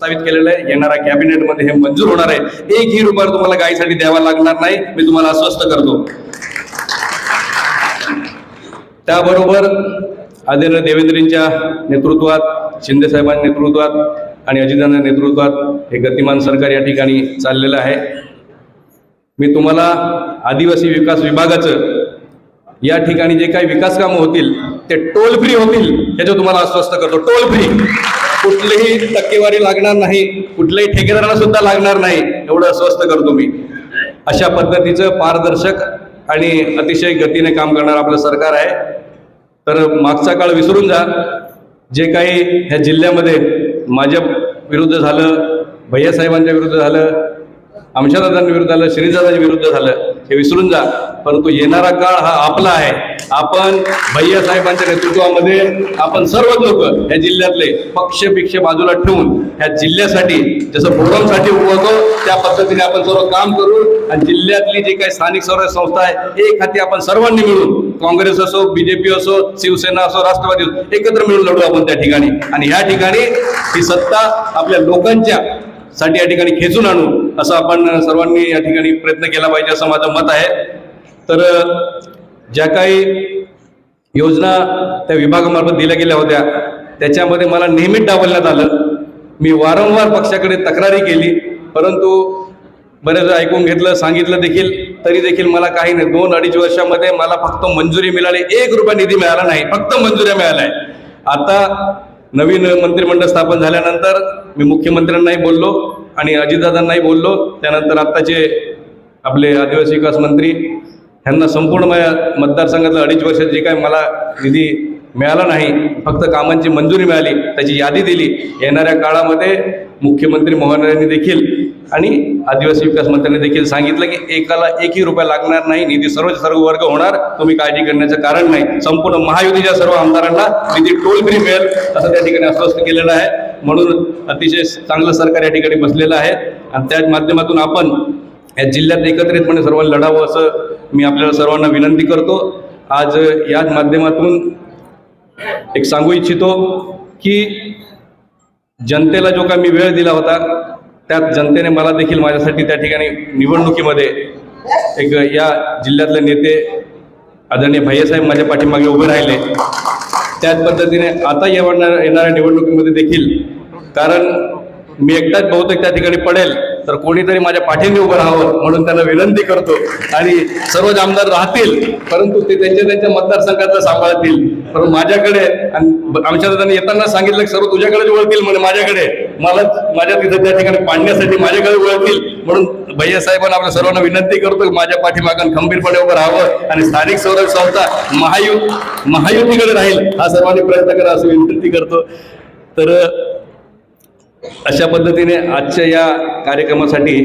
प्रस्तावित केलेलं आहे. येणाऱ्या कॅबिनेटमध्ये हे मंजूर होणार आहे. एकही रुपया तुम्हाला गायीसाठी द्यावा लागणार नाही. मी तुम्हाला आश्वस्त करतो. त्याबरोबर आदरणीय देवेंद्रजींच्या नेतृत्वात शिंदे साहेबांच्या नेतृत्वात आणि अजितांच्या नेतृत्वात हे गतिमान सरकार या ठिकाणी चाललेलं आहे. मी तुम्हाला आदिवासी विकास विभागाचं या ठिकाणी जे काही विकास कामं होतील ते टोल फ्री होतील याचं तुम्हाला आश्वस्त करतो टोल फ्री कुठलीही टक्केवारी लागणार नाही कुठल्याही ठेकेदारांना सुद्धा लागणार नाही एवढं आश्वस्त करतो मी. अशा पद्धतीचं पारदर्शक आणि अतिशय गतीने काम करणारं आपलं सरकार आहे. तर मागचा काळ विसरून जा. जे काही ह्या जिल्ह्यामध्ये माझ्या विरुद्ध झालं भैयासाहेबांच्या विरुद्ध झालं आमच्यादादांच्या झालं श्रीदादांच्या विरुद्ध झालं हे विसरून जा. परंतु येणारा काळ हा आपला आहे. आपण भैया साहेबांच्या नेतृत्वामध्ये आपण सर्व लोक या जिल्ह्यातले पक्ष पिक्ष बाजूला ठेवून ह्या जिल्ह्यासाठी जसं फोरमसाठी उभवतो त्या पद्धतीने आपण सर्व काम करू आणि जिल्ह्यातली जी काही स्थानिक स्वराज्य संस्था आहे एक हाती आपण सर्वांनी मिळून काँग्रेस असो बीजेपी असो शिवसेना असो राष्ट्रवादी असो एकत्र मिळून लढू आपण त्या ठिकाणी. आणि ह्या ठिकाणी ही सत्ता आपल्या लोकांच्या साठी या ठिकाणी खेचून आणू असं आपण सर्वांनी या ठिकाणी प्रयत्न केला पाहिजे असं माझं मत आहे. तर ज्या काही योजना त्या विभागामार्फत दिल्या गेल्या होत्या त्याच्यामध्ये मला नेहमीच डावलण्यात आलं. मी वारंवार पक्षाकडे तक्रारी केली परंतु बरेच ऐकून घेतलं सांगितलं देखील तरी देखील मला काही नाही. दोन अडीच वर्षामध्ये मला फक्त मंजुरी मिळाली. एक रुपया निधी मिळाला नाही. फक्त मंजुऱ्या मिळाल्या. आहे आता नवीन मंत्रिमंडळ स्थापन झाल्यानंतर मी मुख्यमंत्र्यांनाही बोललो आणि अजितदादांनाही बोललो. त्यानंतर आत्ताचे आपले आदिवासी विकास मंत्री ह्यांना संपूर्ण माझ्या मतदारसंघातलं अडीच वर्षात जे काय मला निधी मिळाला नाही फक्त कामांची मंजुरी मिळाली त्याची यादी दिली येणाऱ्या काळामध्ये मुख्यमंत्री महोदयांनी देखील आणि आदिवासी विकास मंत्र्यांनी देखील सांगितलं की एकाला एकही रुपया लागणार नाही निधी सर्व सर्व वर्ग होणार तुम्ही काळजी करण्याचं कारण नाही. संपूर्ण महायुतीच्या सर्व आमदारांना निधी टोल फ्री मिळेल असं त्या ठिकाणी आश्वस्त केलेलं आहे. म्हणून अतिशय चांगलं सरकार या ठिकाणी बसलेलं आहे. आणि त्या माध्यमातून आपण या जिल्ह्यात एकत्रितपणे सर्वांना लढावं असं मी आपल्याला सर्वांना विनंती करतो आज याच माध्यमातून एक सांगू इच्छितो की जनतेला जो का मी वेळ दिला होता त्यात जनतेने मला देखील माझ्यासाठी त्या ठिकाणी निवडणुकीमध्ये एक या जिल्ह्यातले नेते आदरणीय भैयासाहेब माझ्या पाठीमागे उभे राहिले. त्याच पद्धतीने आता येणार येणाऱ्या निवडणुकीमध्ये देखील कारण मी एकटाच बहुतेक त्या ठिकाणी पडेल. तर कोणीतरी माझ्या पाठीने उभं राहावं म्हणून त्यांना विनंती करतो. आणि सर्वच आमदार राहतील परंतु ते त्यांच्या त्यांच्या मतदारसंघाचं सांभाळतील. पण माझ्याकडे आणि आमच्या त्यांनी येताना सांगितलं की सर्व तुझ्याकडे वळतील म्हणजे माझ्याकडे. मला माझ्या तिथं त्या ठिकाणी पाडण्यासाठी माझ्याकडे वळतील. म्हणून भैया साहेबांना आपल्या सर्वांना विनंती करतो की माझ्या पाठीमागून खंबीरपणे उभं राहावं. आणि स्थानिक स्वराज्य संस्था महायु महायुतीकडे राहील हा सर्वांनी प्रयत्न करा असं विनंती करतो. तर अशा पद्धतीने आजच्या या कार्यक्रमासाठी